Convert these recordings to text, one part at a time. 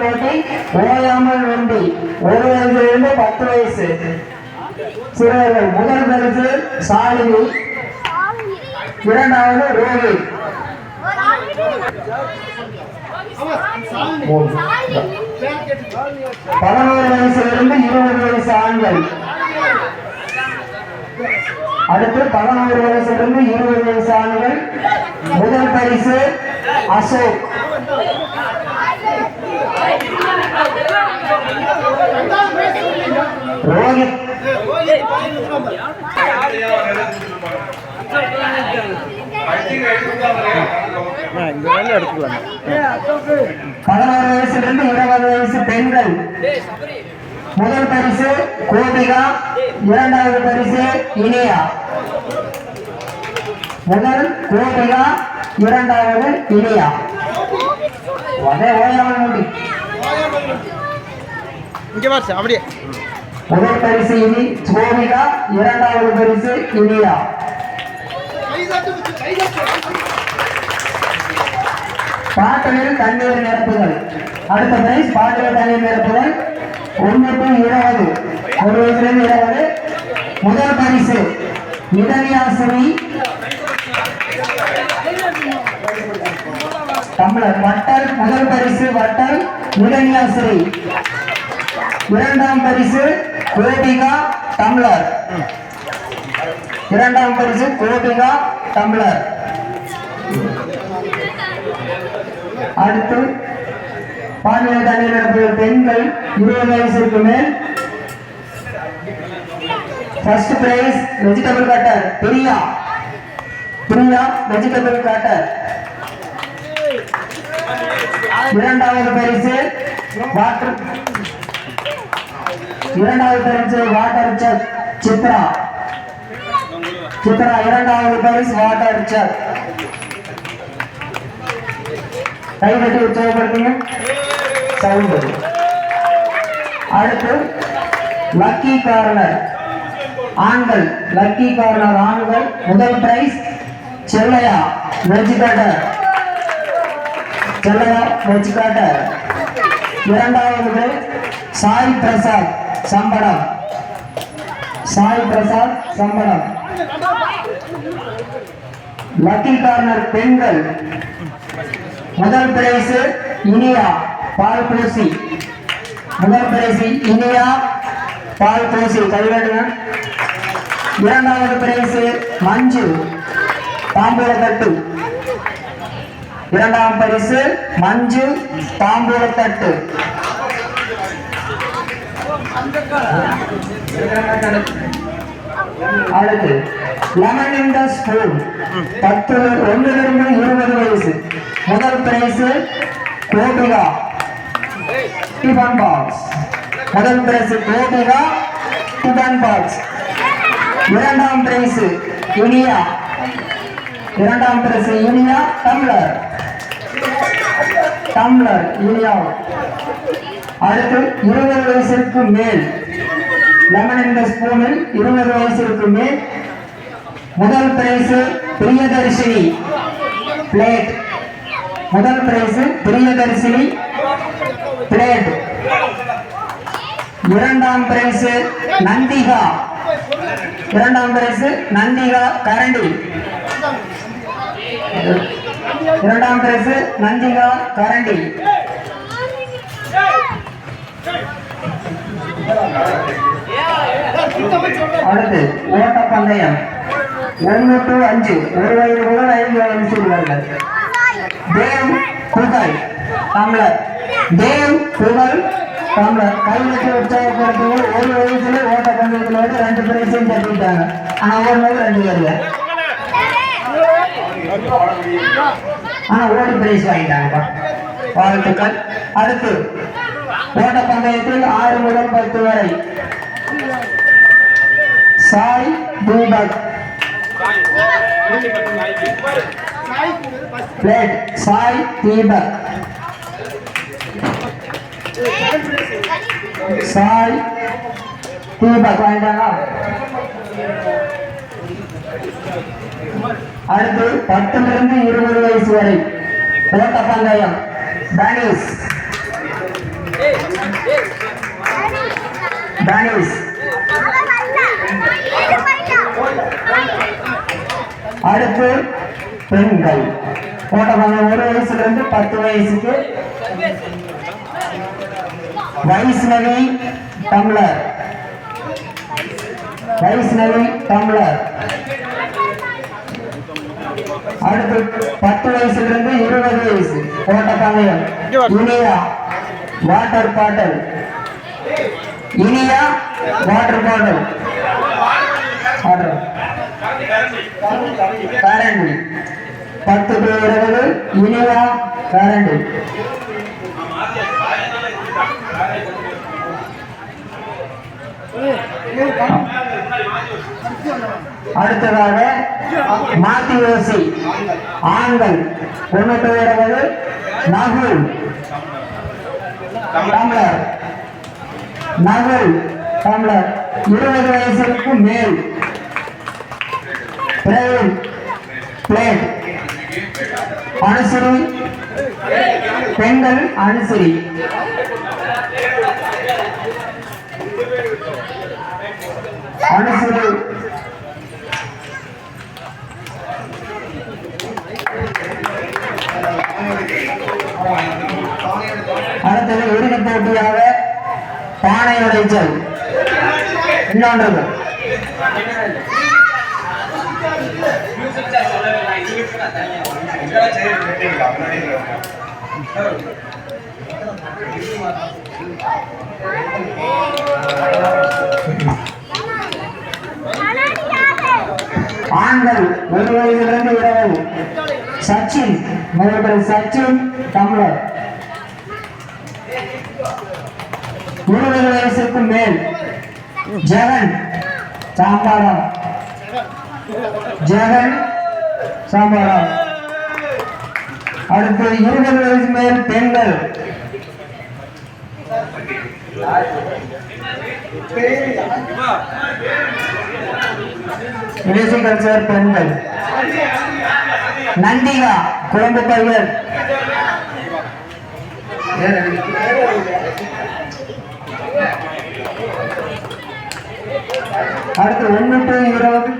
போட்டி ஓயாமல் வண்டி ஒரு வயதிலிருந்து பத்து வயசு. சிறுவர்கள் முதல் பரிசு சாலினி. இரண்டாவது ரோஹி பதினோரு வயசிலிருந்து இருபது வயசு ஆண்கள். அடுத்து பதினோரு வயசிலிருந்து இருபது வயசு ஆண்கள். முதல் பரிசு அசோக். ரோஹித் இந்த பதினோரு இருபது வயசு பெண்கள் முதல் பரிசு கோபிகா இரண்டாவது பரிசு இனியா முதல் கோபிகா இரண்டாவது இனியா அதே ஓயாமல் இங்கே பாரு அப்படியே. முதல் பரிசு இனி கோபிகா இரண்டாவது பரிசு இனியா. பாட்டிலில் தண்ணீர் நிரப்புதல். அடுத்த பிரைஸ் பாட்டிலில் தண்ணீர் நிரப்புதல். ஒன்று டு இருபது. ஒரு வயசுலேருந்து இருபது. முதல் பரிசு இதனியாசினி தமிழர் வட்டல் முதல் பரிசு வட்டல் முதன்யாசிரி. இரண்டாம் பரிசு கோபிகா தமிழர். இரண்டாம் பரிசு கோபிகா தமிழர். அடுத்து பாலியல் தண்ணீர் பெண்கள் இருபது வயசுக்கு மேல். First prize vegetable cutter Priya. Priya vegetable cutter இரண்டாவது பரிசு வாட்டர். இரண்டாவது பரிசு வாட்டர் செக் சித்ரா. சித்ரா இரண்டாவது பரிசு வாட்டர் செக் கை தட்டி சவுண்ட் அடுத்து லக்கி கார்னர் ஆண்கள் லக்கி கார்னர் ஆண்கள். முதல் prize Chellaiah vegetable cutter Chellaiah இரண்டாவது சாய் பிரசாத் சம்படம் சாய் பிரசாத் சம்படம் லக்கி கார்னர் பெண்கள். முதல் பிரைஸ் இனியா பால் பூசி முதல் பிரைஸ் இனியா பால் பூசி கைவிடுங்க இரண்டாவது பிரைஸ் மஞ்சு. தாம்பூலத்தட்டு இரண்டாம் பரிசு மஞ்சு தாம்பூலத்தட்டு அடுத்து லெமன் இன் த ஸ்பூன் பத்து ஒன்றிலிருந்து இருபது வயசு. முதல் பிரைஸு கோபிகா டிஃபன் பாக்ஸ் முதல் பிரைஸு கோபிகா டிஃபன் பாக்ஸ் இரண்டாம் பிரைஸு இனியா. இரண்டாம் prize Iniya tumbler. Tumbler Iniya அடுத்து இருபது வயசிற்கு மேல். லெமன் என்ற ஸ்பூனில் இருபது வயசிற்கு மேல். முதல் பிரைஸ் பிரியதர்ஷினி. பிளேட் முதல் பிரைஸ் பிரியதர்ஷினி. பிளேட் இரண்டாம் பிரைஸ் நந்திகா. இரண்டாம் பிரைஸ் நந்திகா கரண்டி. இரண்டாம் பிரைஸ் நந்திகா கரண்டி. அடுத்து ஓட்டப்பந்தயம் ஒன்று டு அஞ்சு. ஒரு வயது முதல் ஐந்து வயது சிறுவர்கள். தேவ் புகழ் தமிழர் தேவ் புகழ் தமிழர் கைவிட்டு உற்சாகப்படுத்துவோம் ஒரு வயசுல ஓட்டப்பந்தயத்தில் வந்து ரெண்டு பிரைஸையும் தட்டிட்டாங்க ஆனா ஒரு நாள் ரெண்டு பேருங்க. ஆனா ஓடி பிரைஸ் வாங்கிட்டாங்கப்பா. வாழ்த்துக்கள். அடுத்து ஓட்டப்பந்தயத்தில் ஆறு முதல் பத்து வரை. சாய் தூபக் பிளேட் சாய் தீபக் சாய் தீபக் வாங்கிட்டாங்களா? அடுத்து பத்திலிருந்து இருபது வயசு வரை. ஓட்டப்பந்தயம் தனிஷ் தனுஷ் அடுத்து பெண்கள். ஓட்டப்பந்தய ஒரு வயசுல இருந்து பத்து வயசுக்கு. வைஷ்ணவி தமிழர். வைஷ்ணவி தமிழர். அடுத்து பத்து வயசுலேருந்து இருபது வயசு. ஓட்டப்பந்தயம் Iniya water bottle Iniya water bottle கரண்டி பத்து டு இருபது இனியா கரண்டி அடுத்ததாக மாத்தி மாத்தியோசி ஆண்கள். பொண்ணு டு நகுல். தமிழர். நகுல் தமிழர். இருபது வயசுக்கு மேல். பிரவீன் பிளேட் அனுசரி பெண்கள் அனுசரி அனுசரி என்னன்றது ஆண்கள் ஒரு வயதிலிருந்து சச்சின் முதல்வர் சச்சின் தமிழர். இருபது வயசுக்கு மேல். ஜெகன் சாம்பாரம் ஜெகன் சாம்பாரம் அடுத்து இருபது வயசு மேல் பெண்கள். மியூசிக் கல்ச்சர் பெண்கள். நந்திகா குழம்பு பையன். அடுத்து ஒன்று டு இருபது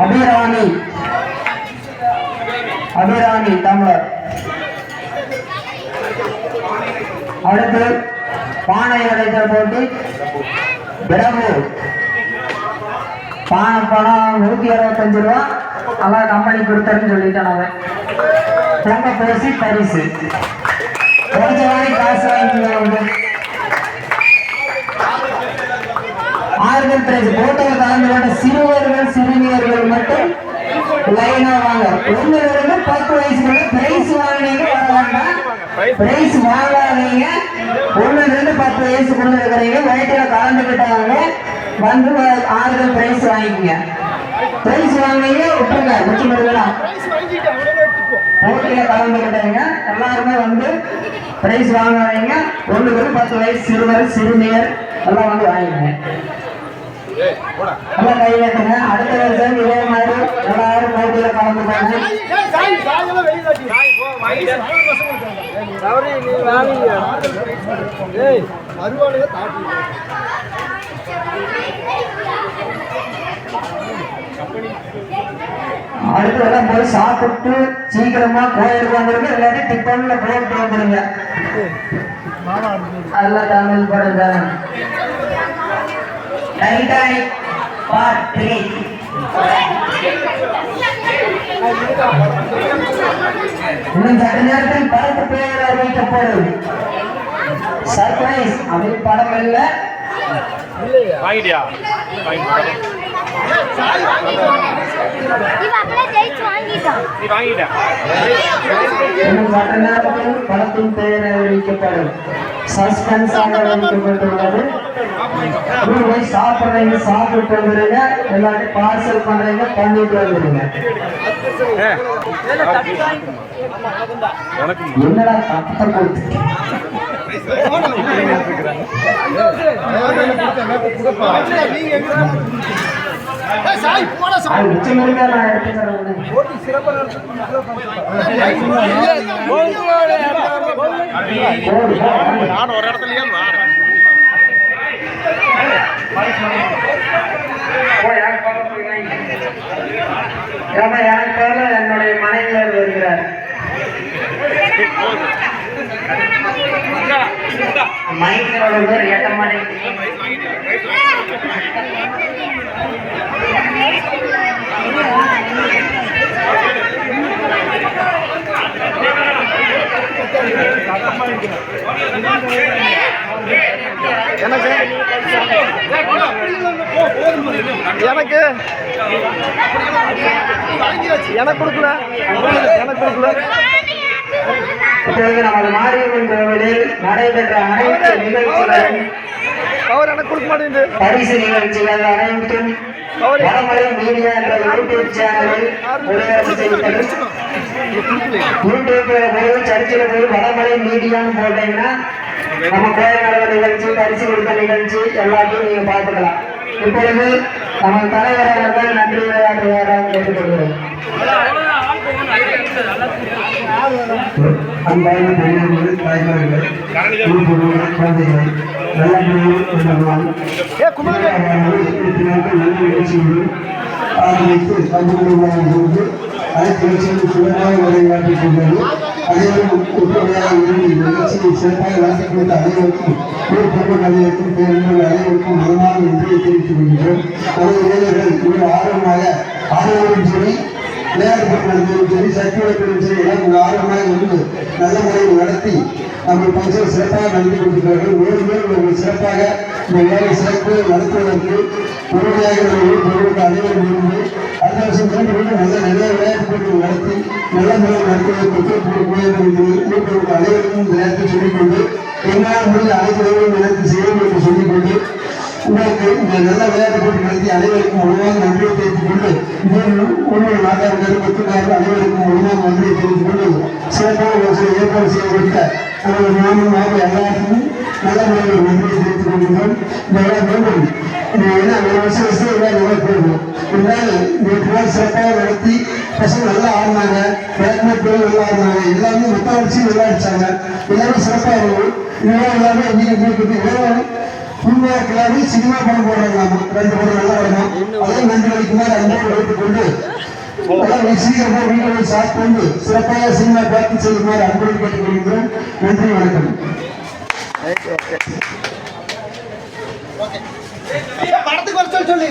அபிராணி அபிராணி தமிழர். அடுத்து பானை உடைத்தல் போட்டி. பிரபு. பானை பணம் நூத்தி அறுபத்தஞ்சு ரூபா. அதான் கம்பெனி கொடுத்தருன்னு சொல்லிட்டான் அவன். பொங்க பேசி பரிசு. கொஞ்ச மாதிரி காசு வாங்கிக்கோங்க ஆறுதல் பிரைஸ் போட்டியில் கலந்து கொண்ட சிறுவர்கள் சிறுமியர்கள் மட்டும் லைனா வாங்க. ஒண்ணுல பத்து வயசுக்குள்ள பிரைஸ் வாங்கினீங்க வர வேண்டாம் பிரைஸ் வாங்காதீங்க ஒண்ணுல இருந்து பத்து வயசுக்குள்ள இருக்கிறீங்க வயிற்றுல கலந்துக்கிட்டாங்க வந்து ஆறுதல் பிரைஸ் வாங்கிக்கங்க பிரைஸ் வாங்கினீங்க விட்டுருங்க வச்சு முடியலாம் போட்டியில கலந்துக்கிட்டவங்க எல்லாருமே வந்து பிரைஸ் வாங்குறவங்க ஒண்ணுக்கு இருந்து பத்து வயசு சிறுவர் சிறுமியர் எல்லாம் வந்து வாங்கிக்கங்க எல்லாம் கை அடுத்த வருஷம் இதே மாதிரி எல்லாரும் போட்டியில கலந்துக்கோங்க அடுத்து எல்லாம் சாப்பிட்டு சீக்கிரமா கோயிலுக்கு வந்துருங்க இல்லாட்டி டிஃபன்ல போட்டு வந்துருங்க. அதெல்லாம் தமிழ் படம் தானே. டைட்டானிக் பார்ட் த்ரீ இன்னும் சற்று நேரத்தில் படத்து பெயர் அறிவிக்கப்படும் சர்ப்ரைஸ் அப்படி படம் இல்லை. வாங்கிட்டியா? படத்தின் பெயர் அறிவிக்கப்படும். சஸ்பென்ஸாக அறிவிக்கப்பட்டுள்ளது. நீங்க போய் சாப்பிடுறீங்க சாப்பிட்டு வந்துடுங்க. எல்லாத்தையும் பார்சல் பண்றீங்க பண்ணிட்டு வந்துடுங்க. என்னடா தப்ப கொடுத்து. நான் ஒரு இடத்துலயே மாறேன் எனக்கு பக்கத்துல என்னுடைய மனைவியார் வருகிறார்? மைக்கரோட பேர் எட்ட மனைவி எனக்கு எனக்கு கொடுக்கல. எனக்கு கொடுக்கல. நமது மாரியம்மன் கோவிலில் நடைபெற்ற அனைத்து நிகழ்ச்சிகளும் அவர் எனக்கு கொடுக்க மாட்டேங்குது. பரிசு நிகழ்ச்சிகள் அனைத்தும் வடமலை மீடியா என்ற யூடியூப் சேனலில் ஒளிபரப்பு செய்யப்படும் யூடியூப்ல போய் சர்ச்சில் போய் வடமலை மீடியான்னு போட்டீங்கன்னா நம்ம கோயில் நடந்த நிகழ்ச்சி பரிசு கொடுத்த நிகழ்ச்சி எல்லாத்தையும் நீங்க பார்த்துக்கலாம். இப்பொழுது நம்ம தலைவர் அவர்கள் நன்றி விளையாட்டுவாராக கேட்டுக்கொள்கிறோம். அன்பான பெரியவர்கள் தாய்மார்கள் குழந்தைகள் நல்ல கண்டுபிடிவாக அனைத்து நிகழ்ச்சிகளும் சிறப்பாக உரையாற்றிக் கொண்டது அனைவரும் ஒற்றுமையாக இருந்து நிகழ்ச்சியை சிறப்பாக நடத்தி அனைவருக்கும் ஊர் பொருள் அனைவருக்கும் பேருந்துகள் அனைவருக்கும் மனமான நன்றியை தெரிவித்துக் கொள்கிறோம் நமது இளைஞர்கள் மிக ஆர்வமாக ஆர்வமும் சரி விளையாட்டு சரி சக்தி சரி எல்லாம் மிக ஆர்வமாக இருந்து நல்ல முறையில் நடத்தி நம்ம பங்கு சிறப்பாக நடத்தி கொண்டிருக்கிறார்கள் மேலும் மேலும் சிறப்பாக இந்த வேலை சிறப்பு நடத்துவதற்கு பொருளுக்கு அனைவரும் இருந்து அடுத்த வருஷம் மீண்டும் மீண்டும் நல்ல நிறைய விளையாட்டு போட்டிகள் நடத்தி நல்ல முறையில் நடத்துவதற்கு ஒத்துழைப்பு முடியாது என்று ஊர் பொருளுக்கு அனைவருக்கும் இந்த நேரத்தில் சொல்லிக்கொண்டு எங்களால் முடிந்த அனைத்து நடத்தி செய்யும் என்று சொல்லிக்கொண்டு உங்களுக்கு இந்த நல்ல விளையாட்டு போட்டி நடத்தி அனைவருக்கும் முழுமையாக நன்றியை தெரிவித்துக் கொண்டு மேலும் உள்ளூர் நாட்டார்கள் அனைவருக்கும் முழுமையாக நன்றியை தெரிவித்துக் கொண்டு சிறப்பான ஒரு ஏற்பாடு செய்யப்பட்ட நமது மாமனாக எல்லாருக்கும் நல்ல முறையில் நன்றியை தெரிவித்துக் கொள்கிறோம் இது என்ன ஒரு வருஷம் வருஷம் விழா நேற்று நாள் சிறப்பாக நடத்தி பசங்க நல்லா ஆடினாங்க விளக்குமே பேர் நல்லா ஆடினாங்க எல்லாமே மொத்த வச்சு நல்லா அடிச்சாங்க எல்லாமே சிறப்பாக இருக்கும் இதெல்லாம் எல்லாமே இன்னைக்கு உங்களுக்கு இதெல்லாம் சினிமா படம் போடுறாங்க ரெண்டு படம் நல்ல அதே நன்றி வலிக்குமாறு அன்போடு வைத்துக் கொண்டு எல்லாம் சீக்கிரமா வீட்டில் சாப்பிட்டு சிறப்பாக சினிமா பார்த்து செய்யுமாறு அன்போடு நன்றி வணக்கம் পাড়তে করে চল চলি।